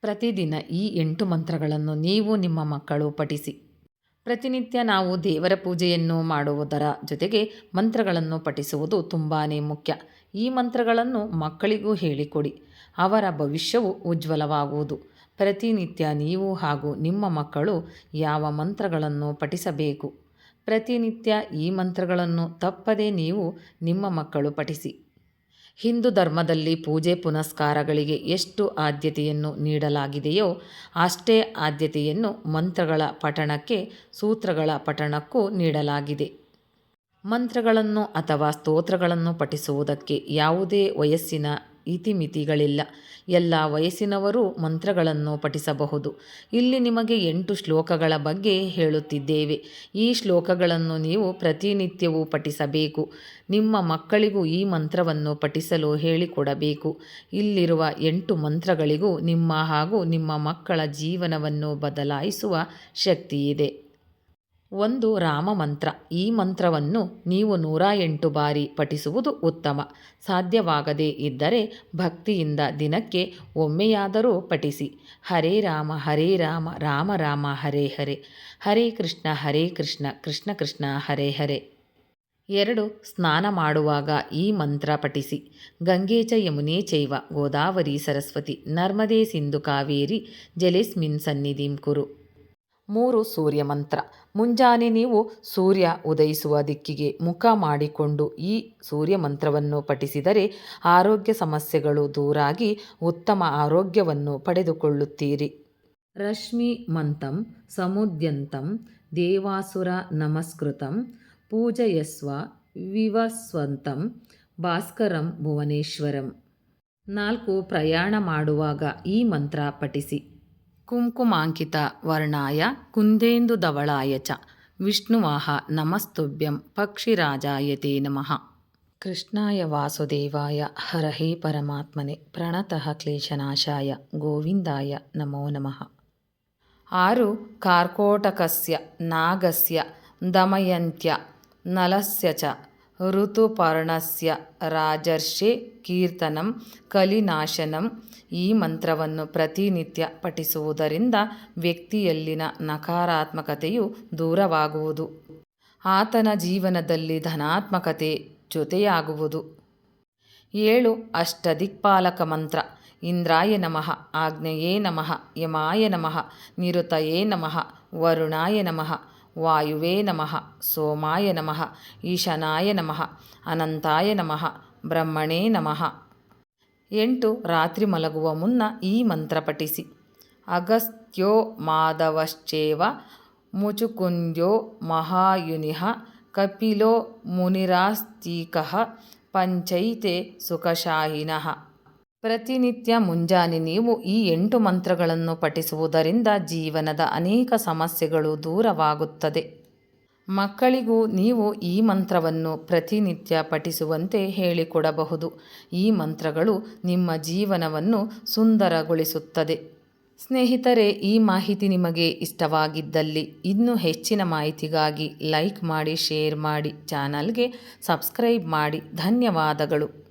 ಪ್ರತಿದಿನ ಈ ಎಂಟು ಮಂತ್ರಗಳನ್ನು ನೀವು ನಿಮ್ಮ ಮಕ್ಕಳು ಪಠಿಸಿ. ಪ್ರತಿನಿತ್ಯ ನಾವು ದೇವರ ಪೂಜೆಯನ್ನು ಮಾಡುವುದರ ಜೊತೆಗೆ ಮಂತ್ರಗಳನ್ನು ಪಠಿಸುವುದು ತುಂಬಾ ಮುಖ್ಯ. ಈ ಮಂತ್ರಗಳನ್ನು ಮಕ್ಕಳಿಗೂ ಹೇಳಿಕೊಡಿ. ಅವರ ಭವಿಷ್ಯವು ಉಜ್ವಲವಾಗುವುದು. ಪ್ರತಿನಿತ್ಯ ನೀವು ಹಾಗೂ ನಿಮ್ಮ ಮಕ್ಕಳು ಯಾವ ಮಂತ್ರಗಳನ್ನು ಪಠಿಸಬೇಕು? ಪ್ರತಿನಿತ್ಯ ಈ ಮಂತ್ರಗಳನ್ನು ತಪ್ಪದೇ ನೀವು ನಿಮ್ಮ ಮಕ್ಕಳು ಪಠಿಸಿ. ಹಿಂದೂ ಧರ್ಮದಲ್ಲಿ ಪೂಜೆ ಪುನಸ್ಕಾರಗಳಿಗೆ ಎಷ್ಟು ಆದ್ಯತೆಯನ್ನು ನೀಡಲಾಗಿದೆಯೋ ಅಷ್ಟೇ ಆದ್ಯತೆಯನ್ನು ಮಂತ್ರಗಳ ಪಠಣಕ್ಕೆ, ಸೂತ್ರಗಳ ಪಠಣಕ್ಕೂ ನೀಡಲಾಗಿದೆ. ಮಂತ್ರಗಳನ್ನು ಅಥವಾ ಸ್ತೋತ್ರಗಳನ್ನು ಪಠಿಸುವುದಕ್ಕೆ ಯಾವುದೇ ವಯಸ್ಸಿನ ಇತಿಮಿತಿಗಳಿಲ್ಲ. ಎಲ್ಲ ವಯಸ್ಸಿನವರೂ ಮಂತ್ರಗಳನ್ನು ಪಠಿಸಬಹುದು. ಇಲ್ಲಿ ನಿಮಗೆ ಎಂಟು ಶ್ಲೋಕಗಳ ಬಗ್ಗೆ ಹೇಳುತ್ತಿದ್ದೇವೆ. ಈ ಶ್ಲೋಕಗಳನ್ನು ನೀವು ಪ್ರತಿನಿತ್ಯವೂ ಪಠಿಸಬೇಕು. ನಿಮ್ಮ ಮಕ್ಕಳಿಗೂ ಈ ಮಂತ್ರವನ್ನು ಪಠಿಸಲು ಹೇಳಿಕೊಡಬೇಕು. ಇಲ್ಲಿರುವ ಎಂಟು ಮಂತ್ರಗಳಿಗೂ ನಿಮ್ಮ ಹಾಗೂ ನಿಮ್ಮ ಮಕ್ಕಳ ಜೀವನವನ್ನು ಬದಲಾಯಿಸುವ ಶಕ್ತಿಯಿದೆ. ಒಂದು ರಾಮ ಮಂತ್ರ. ಈ ಮಂತ್ರವನ್ನು ನೀವು ನೂರ ಎಂಟು ಬಾರಿ ಪಠಿಸುವುದು ಉತ್ತಮ. ಸಾಧ್ಯವಾಗದೇ ಇದ್ದರೆ ಭಕ್ತಿಯಿಂದ ದಿನಕ್ಕೆ ಒಮ್ಮೆಯಾದರೂ ಪಠಿಸಿ. ಹರೇ ರಾಮ ಹರೇ ರಾಮ ರಾಮ ರಾಮ, ಹರೇ ಹರೇ. ಹರೇ ಕೃಷ್ಣ ಹರೇ ಕೃಷ್ಣ ಕೃಷ್ಣ ಕೃಷ್ಣ, ಹರೇ ಹರೇ. ಎರಡು, ಸ್ನಾನ ಮಾಡುವಾಗ ಈ ಮಂತ್ರ ಪಠಿಸಿ. ಗಂಗೇಚ ಚ ಯಮುನೆ ಚೈವ, ಗೋದಾವರಿ ಸರಸ್ವತಿ, ನರ್ಮದೇ ಸಿಂಧು ಕಾವೇರಿ, ಜಲೇಸ್ಮಿನ್ ಸನ್ನಿಧಿಂ ಕುರು. ಮೂರು ಸೂರ್ಯ ಮಂತ್ರ. ಮುಂಜಾನೆ ನೀವು ಸೂರ್ಯ ಉದಯಿಸುವ ದಿಕ್ಕಿಗೆ ಮುಖ ಮಾಡಿಕೊಂಡು ಈ ಸೂರ್ಯ ಮಂತ್ರವನ್ನು ಪಠಿಸಿದರೆ ಆರೋಗ್ಯ ಸಮಸ್ಯೆಗಳು ದೂರಾಗಿ ಉತ್ತಮ ಆರೋಗ್ಯವನ್ನು ಪಡೆದುಕೊಳ್ಳುತ್ತೀರಿ. ರಶ್ಮಿ ಮಂತಂ ಸಮುದ್ಯಂತಂ ದೇವಾಸುರ ನಮಸ್ಕೃತಂ ಪೂಜಯಸ್ವ ವಿವಸ್ವಂತಂ ಭಾಸ್ಕರಂ ಭುವನೇಶ್ವರಂ. ನಾಲ್ಕು ಪ್ರಯಾಣ ಮಾಡುವಾಗ ಈ ಮಂತ್ರ ಪಠಿಸಿ. ಕುಂಕುಮಾಂಕಿತ ವರ್ಣಾಯ ಕುಂದೇಂದುಧವಳಾಯ ಚ. ವಿಷ್ಣುವಾಹ ನಮಸ್ತುಭ್ಯಂ ಪಕ್ಷಿರಾಜಾಯ ತೇ ನಮಃ. ಕೃಷ್ಣಾಯ ವಾಸುದೇವಾಯ ಹರಹೇ ಪರಮಾತ್ಮನೆ ಪ್ರಣತಃ ಕ್ಲೇಶನಾಶಾಯ ಗೋವಿಂದಾಯ ನಮೋ ನಮಃ. ಆರು ಕಾರ್ಕೋಟಕಸ್ಯ ನಾಗಸ್ಯ ದಮಯಂತ್ಯ ನಲಸ್ಯ ಚ. ಋತುಪರ್ಣಸ್ಯ ರಾಜರ್ಷೆ ಕೀರ್ತನಂ ಕಲಿನಾಶನಂ ಈ ಮಂತ್ರವನ್ನು ಪ್ರತಿನಿತ್ಯ ಪಠಿಸುವುದರಿಂದ ವ್ಯಕ್ತಿಯಲ್ಲಿನ ನಕಾರಾತ್ಮಕತೆಯು ದೂರವಾಗುವುದು. ಆತನ ಜೀವನದಲ್ಲಿ ಧನಾತ್ಮಕತೆ ಜೊತೆಯಾಗುವುದು. ಏಳು ಅಷ್ಟದಿಕ್ಪಾಲಕ ಮಂತ್ರ. ಇಂದ್ರಾಯ ನಮಃ ಆಗ್ನೇಯೇ ನಮಃ, ಯಮಾಯ ನಮಃ, ನಿರುತಯೇ ನಮಃ, ವರುಣಾಯ ನಮಃ ವಾಯುವೇ ನಮಃ, ಸೋಮಾಯ ನಮಃ, ಈಶನಾಯ ನಮಃ, ಅನಂತಾಯ ನಮಃ, ಬ್ರಹ್ಮಣೇ ನಮಃ. ಎಂಟು, ರಾತ್ರಿ ಮಲಗುವ ಮುನ್ನ ಈ ಮಂತ್ರ ಪಠಿಸಿ. ಅಗಸ್ತ್ಯೋ ಮಾಧವಶ್ಚೇವ ಮುಚುಕುಂದ್ಯೋ ಮಹಾಯುನಿಹ ಕಪಿಲೋ ಮುನಿರಾಸ್ತೀಕ ಪಂಚೈತೆ ಸುಖಶಾಹಿನಃ ಪ್ರತಿನಿತ್ಯ ಮುಂಜಾನೆ ನೀವು ಈ ಎಂಟು ಮಂತ್ರಗಳನ್ನು ಪಠಿಸುವುದರಿಂದ ಜೀವನದ ಅನೇಕ ಸಮಸ್ಯೆಗಳು ದೂರವಾಗುತ್ತದೆ. ಮಕ್ಕಳಿಗೂ ನೀವು ಈ ಮಂತ್ರವನ್ನು ಪ್ರತಿನಿತ್ಯ ಪಠಿಸುವಂತೆ ಹೇಳಿಕೊಡಬಹುದು. ಈ ಮಂತ್ರಗಳು ನಿಮ್ಮ ಜೀವನವನ್ನು ಸುಂದರಗೊಳಿಸುತ್ತದೆ. ಸ್ನೇಹಿತರೆ, ಈ ಮಾಹಿತಿ ನಿಮಗೆ ಇಷ್ಟವಾಗಿದ್ದಲ್ಲಿ ಇನ್ನೂ ಹೆಚ್ಚಿನ ಮಾಹಿತಿಗಾಗಿ ಲೈಕ್ ಮಾಡಿ, ಶೇರ್ ಮಾಡಿ, ಚಾನಲ್ಗೆ ಸಬ್ಸ್ಕ್ರೈಬ್ ಮಾಡಿ. ಧನ್ಯವಾದಗಳು.